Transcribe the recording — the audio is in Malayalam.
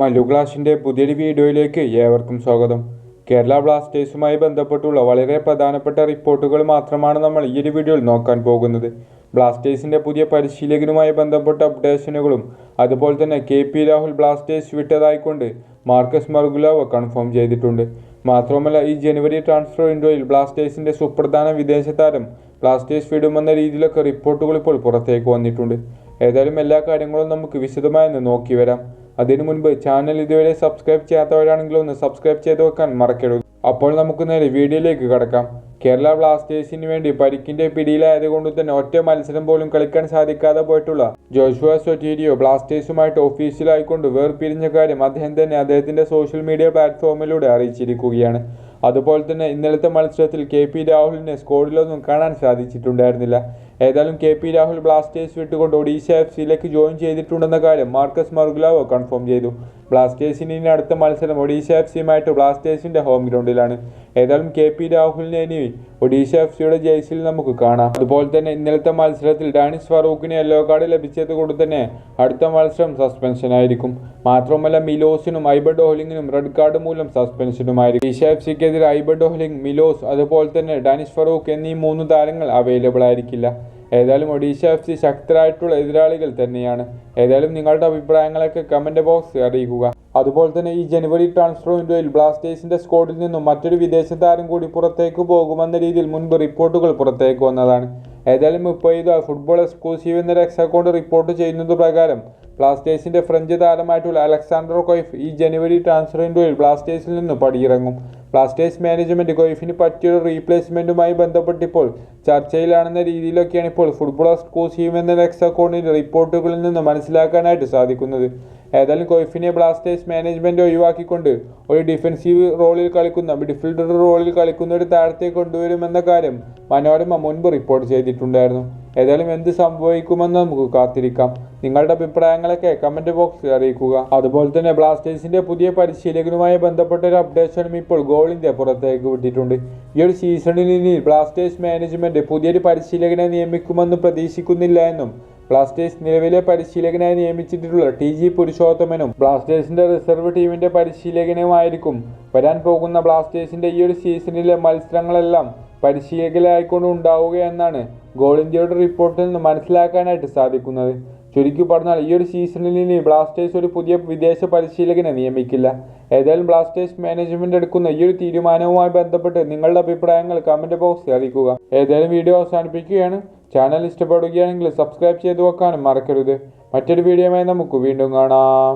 മല്ലു ക്ലാസിന്റെ പുതിയൊരു വീഡിയോയിലേക്ക് ഏവർക്കും സ്വാഗതം. കേരള ബ്ലാസ്റ്റേഴ്സുമായി ബന്ധപ്പെട്ടുള്ള വളരെ പ്രധാനപ്പെട്ട റിപ്പോർട്ടുകൾ മാത്രമാണ് നമ്മൾ ഈ ഒരു വീഡിയോയിൽ നോക്കാൻ പോകുന്നത്. ബ്ലാസ്റ്റേഴ്സിന്റെ പുതിയ പരിശീലകനുമായി ബന്ധപ്പെട്ട അപ്ഡേഷനുകളും അതുപോലെ തന്നെ കെ പി രാഹുൽ ബ്ലാസ്റ്റേഴ്സ് വിട്ടതായിക്കൊണ്ട് മാർക്കസ് മർഗുലാവ് കൺഫേം ചെയ്തിട്ടുണ്ട്. മാത്രമല്ല ഈ ജനുവരി ട്രാൻസ്ഫർ വിൻഡോയിൽ ബ്ലാസ്റ്റേഴ്സിന്റെ സുപ്രധാന വിദേശ താരം ബ്ലാസ്റ്റേഴ്സ് വിടുമെന്ന രീതിയിലൊക്കെ റിപ്പോർട്ടുകൾ ഇപ്പോൾ പുറത്തേക്ക് വന്നിട്ടുണ്ട്. ഏതായാലും എല്ലാ കാര്യങ്ങളും നമുക്ക് വിശദമായി നോക്കി വരാം. അതിനു മുൻപ് ചാനൽ ഇതുവരെ സബ്സ്ക്രൈബ് ചെയ്യാത്തവരാണെങ്കിൽ ഒന്ന് സബ്സ്ക്രൈബ് ചെയ്ത് വെക്കാൻ മറക്കരുത്. അപ്പോൾ നമുക്ക് നേരെ വീഡിയോയിലേക്ക് കടക്കാം. കേരള ബ്ലാസ്റ്റേഴ്സിന് വേണ്ടി പരിക്കിന്റെ പിടിയിലായതുകൊണ്ട് തന്നെ ഒറ്റ മത്സരം പോലും കളിക്കാൻ സാധിക്കാതെ പോയിട്ടുള്ള ജോഷുവ സൊറ്റീരിയോ ബ്ലാസ്റ്റേഴ്സുമായിട്ട് ഒഫീഷ്യലായിക്കൊണ്ട് വേർപിരിഞ്ഞ കാര്യം അദ്ദേഹം തന്നെ അദ്ദേഹത്തിന്റെ സോഷ്യൽ മീഡിയ പ്ലാറ്റ്ഫോമിലൂടെ അറിയിച്ചിരിക്കുകയാണ്. അതുപോലെ തന്നെ ഇന്നലത്തെ മത്സരത്തിൽ കെ പി രാഹുലിനെ സ്കോഡിലൊന്നും കാണാൻ സാധിച്ചിട്ടുണ്ടായിരുന്നില്ല. ഏതായാലും കെ പി രാഹുൽ ബ്ലാസ്റ്റേഴ്സ് വിട്ടുകൊണ്ട് ഒഡീഷ എഫ് സിയിലേക്ക് ജോയിൻ ചെയ്തിട്ടുണ്ടെന്ന കാര്യം മാർക്കസ് മർഗുലാവോ കൺഫേം ചെയ്തു. ബ്ലാസ്റ്റേഴ്സിന് ഇനി അടുത്ത മത്സരം ഒഡീഷ എഫ് സിയുമായിട്ട് ബ്ലാസ്റ്റേഴ്സിന്റെ ഹോം ഗ്രൗണ്ടിലാണ്. ഏതായാലും കെ പി രാഹുലിനെ ഇനി ഒഡീഷ എഫ് സിയുടെ ജേഴ്സിയിൽ നമുക്ക് കാണാം. അതുപോലെ തന്നെ ഇന്നലത്തെ മത്സരത്തിൽ ഡാനിഷ് ഫറൂഖിന് യെല്ലോ കാർഡ് ലഭിച്ചത് കൊണ്ട് തന്നെ അടുത്ത മത്സരം സസ്പെൻഷൻ ആയിരിക്കും. മാത്രമല്ല മിലോസിനും ഐബഡ് ഓഹ്ലിങ്ങിനും റെഡ് കാർഡ് മൂലം സസ്പെൻഷനുമായിരിക്കും. ഒഡീഷ എഫ് സിക്കെതിരെ ഐബഡ് ഓഹ്ലിംഗ് മിലോസ് അതുപോലെ തന്നെ ഡാനിഷ് ഫറൂഖ് എന്നീ മൂന്ന് താരങ്ങൾ അവൈലബിൾ ആയിരിക്കില്ല. ഏതായാലും ഒഡീഷ എഫ് സി ശക്തരായിട്ടുള്ള എതിരാളികൾ തന്നെയാണ്. ഏതായാലും നിങ്ങളുടെ അഭിപ്രായങ്ങളൊക്കെ കമന്റ് ബോക്സ് അറിയിക്കുക. അതുപോലെ തന്നെ ഈ ജനുവരി ട്രാൻസ്ഫർ വിൻഡോയിൽ ബ്ലാസ്റ്റേഴ്സിന്റെ സ്കോഡിൽ നിന്നും മറ്റൊരു വിദേശ താരം കൂടി പുറത്തേക്ക് പോകുമെന്ന രീതിയിൽ മുൻപ് റിപ്പോർട്ടുകൾ പുറത്തേക്ക് വന്നതാണ്. ഏതായാലും ഇപ്പോൾ ഇത് ഫുട്ബോൾ എക്സ്ക്ലൂസീവ് എന്ന രക്ഷ അക്കൗണ്ട് റിപ്പോർട്ട് ചെയ്യുന്നത് പ്രകാരം ബ്ലാസ്റ്റേഴ്സിന്റെ ഫ്രഞ്ച് താരമായിട്ടുള്ള അലക്സാണ്ടർ കൊയ്ഫ് ഈ ജനുവരി ട്രാൻസ്ഫർ വിൻഡോയിൽ ബ്ലാസ്റ്റേഴ്സിൽ നിന്ന് പടിയിറങ്ങും. ബ്ലാസ്റ്റേഴ്സ് മാനേജ്മെന്റ് ഗോയിഫിന് പറ്റിയൊരു റീപ്ലേസ്മെന്റുമായി ബന്ധപ്പെട്ടിപ്പോൾ ചർച്ചയിലാണെന്ന രീതിയിലൊക്കെയാണ് ഇപ്പോൾ ഫുട്ബോൾ കോസ് ചെയ്യുമെന്ന എക്സ് അക്കൗണ്ടിന്റെ റിപ്പോർട്ടുകളിൽ നിന്ന് മനസ്സിലാക്കാനായിട്ട് സാധിക്കുന്നത്. ഏതായാലും ഗോയിഫിനെ ബ്ലാസ്റ്റേഴ്സ് മാനേജ്മെന്റ് ഒഴിവാക്കിക്കൊണ്ട് ഒരു ഡിഫൻസീവ് റോളിൽ കളിക്കുന്ന മിഡ്ഫീൽഡർ റോളിൽ കളിക്കുന്ന ഒരു താരത്തെ കൊണ്ടുവരുമെന്ന കാര്യം മനോരമ മുൻപ് റിപ്പോർട്ട് ചെയ്തിട്ടുണ്ടായിരുന്നു. ഏതായാലും എന്ത് സംഭവിക്കുമെന്ന് നമുക്ക് കാത്തിരിക്കാം. നിങ്ങളുടെ അഭിപ്രായങ്ങളൊക്കെ കമന്റ് ബോക്സിൽ അറിയിക്കുക. അതുപോലെ തന്നെ ബ്ലാസ്റ്റേഴ്സിന്റെ പുതിയ പരിശീലകനുമായി ബന്ധപ്പെട്ട ഒരു അപ്ഡേഷനും ഇപ്പോൾ ഗോൾ ഇന്ത്യ പുറത്തേക്ക് വിട്ടിട്ടുണ്ട്. ഈ ഒരു സീസണിൽ ഇനി ബ്ലാസ്റ്റേഴ്സ് മാനേജ്മെന്റ് പുതിയൊരു പരിശീലകനെ നിയമിക്കുമെന്ന് പ്രതീക്ഷിക്കുന്നില്ല എന്നും ബ്ലാസ്റ്റേഴ്സ് നിലവിലെ പരിശീലകനായി നിയമിച്ചിട്ടുള്ള ടി ജി പുരുഷോത്തമനും ബ്ലാസ്റ്റേഴ്സിന്റെ റിസർവ് ടീമിന്റെ പരിശീലകനുമായിരിക്കും വരാൻ പോകുന്ന ബ്ലാസ്റ്റേഴ്സിന്റെ ഈ ഒരു സീസണിലെ മത്സരങ്ങളെല്ലാം പരിശീലകനായിക്കൊണ്ട് ഉണ്ടാവുക എന്നാണ് ഗോൾ ഇന്ത്യയുടെ റിപ്പോർട്ടിൽ നിന്ന് മനസ്സിലാക്കാനായിട്ട് സാധിക്കുന്നത്. ചുരുക്കി പറഞ്ഞാൽ ഈ ഒരു സീസണിൽ ഇനി ബ്ലാസ്റ്റേഴ്സ് ഒരു പുതിയ വിദേശ പരിശീലകനെ നിയമിക്കില്ല. ഏതായാലും ബ്ലാസ്റ്റേഴ്സ് മാനേജ്മെന്റ് എടുക്കുന്ന ഈ ഒരു തീരുമാനവുമായി ബന്ധപ്പെട്ട് നിങ്ങളുടെ അഭിപ്രായങ്ങൾ കമന്റ് ബോക്സിൽ അറിയിക്കുക. ഏതായാലും വീഡിയോ അവസാനിപ്പിക്കുകയാണ്. ചാനൽ ഇഷ്ടപ്പെടുകയാണെങ്കിൽ സബ്സ്ക്രൈബ് ചെയ്തു വെക്കാനും മറക്കരുത്. മറ്റൊരു വീഡിയോയുമായി നമുക്ക് വീണ്ടും കാണാം.